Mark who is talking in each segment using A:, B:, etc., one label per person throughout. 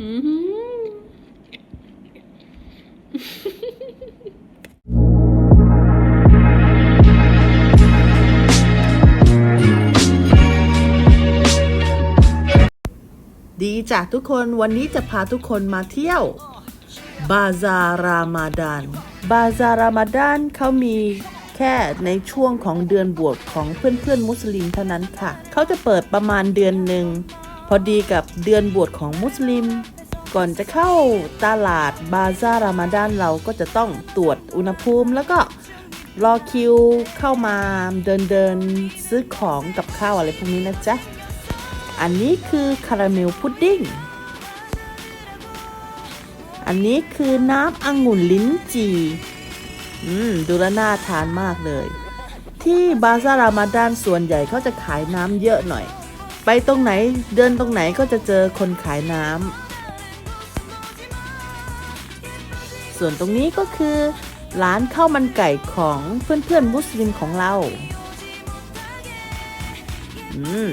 A: ดีจ้ะทุกคนวันนี้จะพาทุกคนมาเที่ยวบาซารามาดานบาซารามาดานเขามีแค่ในช่วงของเดือนบวชของเพื่อนๆมุสลิมเท่านั้นค่ะ เขาจะเปิดประมาณเดือนหนึ่ง พอดีกับเดือนบวชของมุสลิม ก่อนจะเข้าตลาดบาซารามาดานเราก็จะต้องตรวจอุณหภูมิ แล้วก็รอคิวเข้ามาเดินเดินซื้อของกับข้าวอะไรพวกนี้นะจ๊ะ อันนี้คือคาราเมลพุดดิ้ง อันนี้คือน้ำองุ่นลิ้นจี่อืมดูแลน่าทานมากเลย ที่บาซารามาดานส่วนใหญ่เขาจะขายน้ำเยอะหน่อย ไปตรงไหนเดินตรงไหนก็จะเจอคนขายน้ำส่วนตรงนี้ก็คือ ร้านข้าวมันไก่ของเพื่อนๆมุสลิมของเราอืม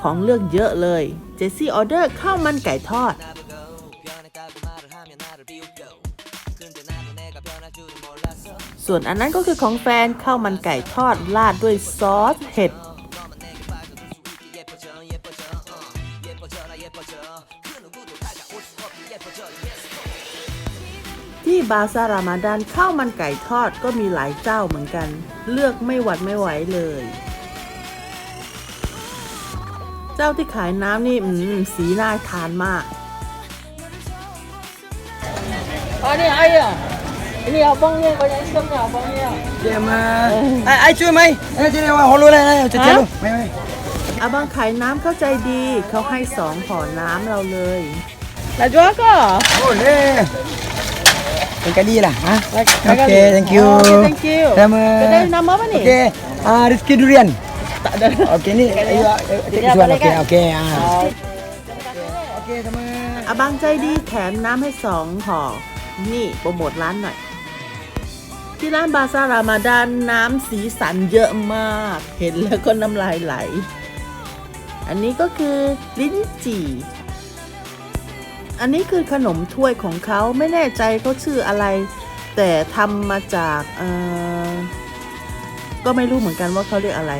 A: ของเลือกเยอะเลย เจสซี่ออเดอร์ข้าวมันไก่ทอด ส่วนอันนั้นก็คือของแฟนข้าวมันไก่ทอดราดด้วยซอสเห็ด ที่บาซารามาดานข้าวมันไก่ทอดก็มีหลายเจ้าเหมือนกัน เลือกไม่หวัดไม่ไหวเลย เจ้าที่ขายน้ำนี่อืมสีน่าทานมาก
B: 啊，你哎呀，你要帮你，我讲什么要帮你啊？
C: เดี๋ยวมาไอ้ไอ้ช่วยไหมไอ้เจ๊ว่าฮอล
A: อาบังขายน้ำเข้าใจดี เขาให้สองห่อน้ำเราเลย
C: ลาจัวก็ Boleh. Sekali lah. Ha? Okey, thank you.
B: Okay, thank you.
C: Sama.
B: Kedai nama apa ni?
C: Okey. Ah, Rizki Durian.
B: Tak ada.
C: Okey ni ayo take this one. Okey, okey. Ha. Okey, sama.
A: อาบังใจดีแถมน้ำให้สองห่อ นี่โปรโมทร้านหน่อย ที่ร้านบาซารามาดานน้ำสีสันเยอะมาก เห็นแล้วก็น้ำลายไหล อันนี้ก็คือลิ้นจี่ อันนี้คือขนมถ้วยของเขาไม่แน่ใจเขาชื่ออะไร แต่ทำมาจากเออก็ไม่รู้เหมือนกันว่าเขาเรียกอะไร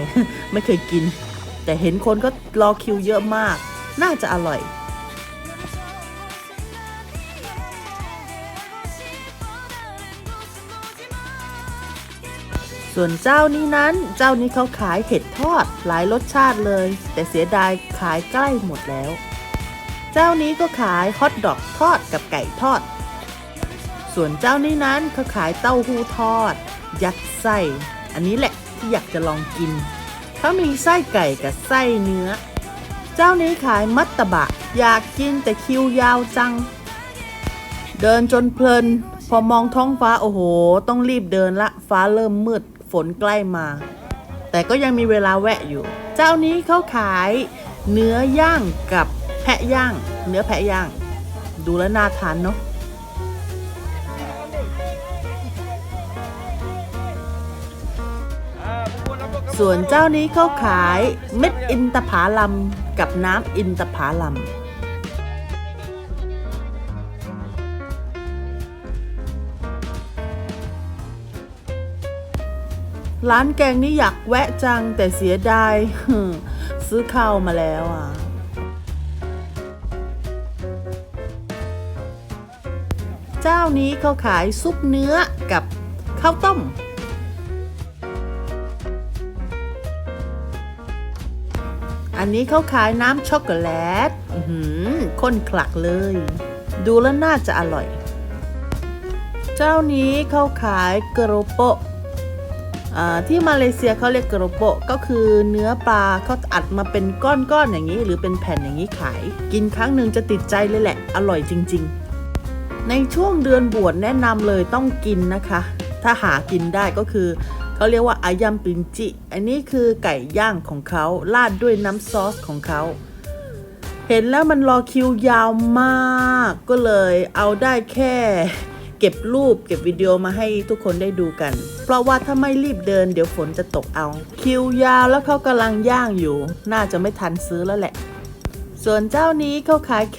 A: ไม่เคยกิน แต่เห็นคนก็รอคิวเยอะมาก น่าจะอร่อย ส่วนเจ้านี้นั้นเจ้านี้เขาขายเห็ดทอดหลายรสชาติเลย แต่เสียดายขายใกล้หมดแล้ว เจ้านี้ก็ขายฮอทดอกทอดกับไก่ทอด ส่วนเจ้านี้นั้นเขาขายเต้าหู้ทอด ยัดไส้ อันนี้แหละที่อยากจะลองกิน เขามีไส้ไก่กับไส้เนื้อ เจ้านี้ขายมัตตบะ อยากกินแต่คิวยาวจัง เดินจนเพลินพอมองท้องฟ้าโอ้โห ต้องรีบเดินละ ฟ้าเริ่มมืด ฝนใกล้มา แต่ก็ยังมีเวลาแวะอยู่ เจ้านี้เขาขายเนื้อย่างกับแพะย่าง เนื้อแพะย่าง ดูแล้วน่าทานเนาะส่วนเจ้านี้เขาขายเม็ดอินทผาลัมกับน้ำอินทผาลัม ร้านแกงนี่อยากแวะจังแต่เสียดายซื้อข้าวมาแล้วอะ เจ้านี้เขาขายซุปเนื้อกับข้าวต้ม อันนี้เขาขายน้ำช็อกโกแลตหือข้นคลักเลย ดูแล้วน่าจะอร่อย เจ้านี้เขาขายกระโปะ ที่มาเลเซียเขาเรียกกระโปะก็คือเนื้อปลาเขาอัดมาเป็นก้อนๆอย่างนี้ หรือเป็นแผ่นอย่างนี้ขาย กินครั้งหนึ่งจะติดใจเลยแหละ อร่อยจริง ๆ ในช่วงเดือนบวชแนะนำเลยต้องกินนะคะ ถ้าหากินได้ก็คือเขาเรียกว่าอายัมปินจิ อันนี้คือไก่ย่างของเขาราดด้วยน้ำซอสของเขาเห็นแล้วมันรอคิวยาวมาก ก็เลยเอาได้แค่ เก็บรูปเก็บวิดีโอมาให้ทุกคนได้ดูกัน เพราะว่าถ้าไม่รีบเดินเดี๋ยวฝนจะตกเอา คิวยาวแล้วเขากำลังย่างอยู่ น่าจะไม่ทันซื้อแล้วแหละ ส่วนเจ้านี้เขาขายเค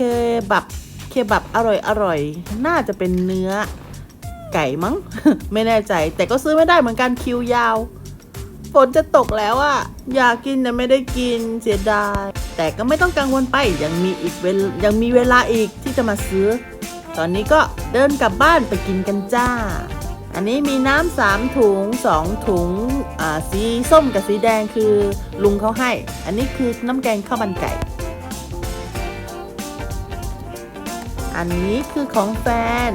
A: บับเคบับอร่อยอร่อย น่าจะเป็นเนื้อ ไก่มั้ง ไม่แน่ใจ แต่ก็ซื้อไม่ได้เหมือนกันคิวยาวฝนจะตกแล้วอะอยากกินแต่ไม่ได้กินเสียดาย แต่ก็ไม่ต้องกังวลไปยังมีอีกเวลยังมีเวลาอีกที่จะมาซื้อ ตอนนี้ก็เดินกลับบ้านไปกินกันจ้า อันนี้มีน้ำสามถุงสองถุงสีส้มกับสีแดงคือลุงเขาให้ อันนี้คือน้ำแกงข้าวมันไก่ อันนี้คือของแฟน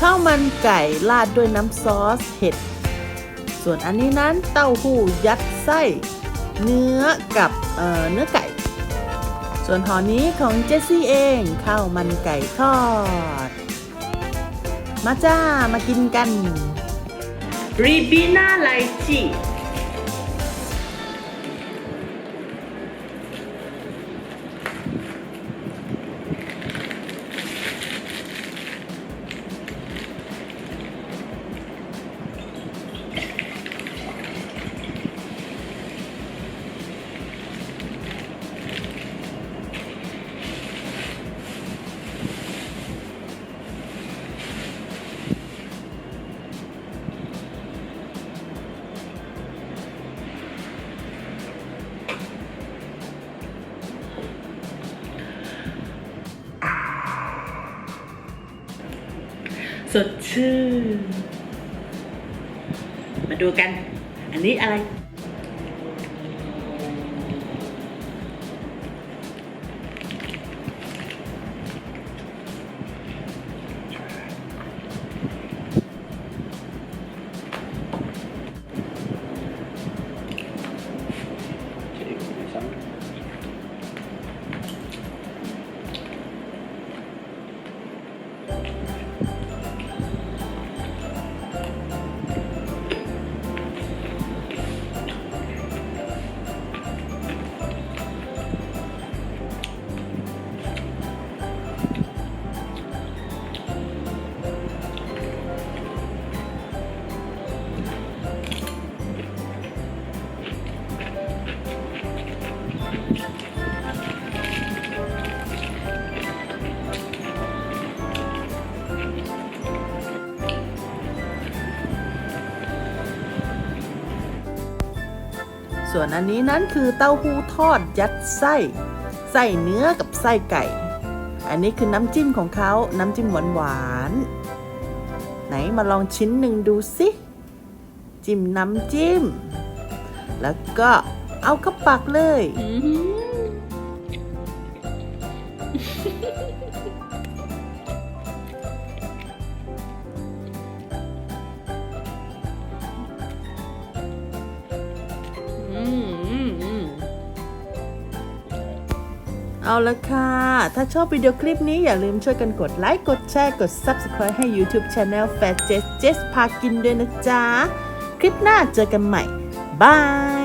A: ข้าวมันไก่ราดด้วยน้ำซอสเห็ด ส่วนอันนี้นั้นเต้าหู้ยัดไส้ เนื้อกับเเนื้อไก่ ส่วนห่อนี้ของเจสซี่เองข้าวมันไก่ทอด มาจ้ามากินกันรีบีน่าไลจี ดชื่น มาดูกัน อันนี้อะไร ส่วนอันนี้นั้นคือเต้าหู้ทอดยัดไส้ ไส้เนื้อกับไส้ไก่ อันนี้คือน้ำจิ้มของเขา น้ำจิ้มหวานหวานไหนมาลองชิ้นหนึ่งดูสิจิ้มน้ำจิ้ม แล้วก็เอาเข้าปากเลย
B: อื
A: เอาละค่ะ ถ้าชอบวิดีโอคลิปนี้อย่าลืมช่วยกันกดไลค์ กดแชร์ กด Subscribe ให้ YouTube Channel Fat Jess Jess พากินด้วยนะจ๊ะ คลิปหน้าเจอกันใหม่ บาย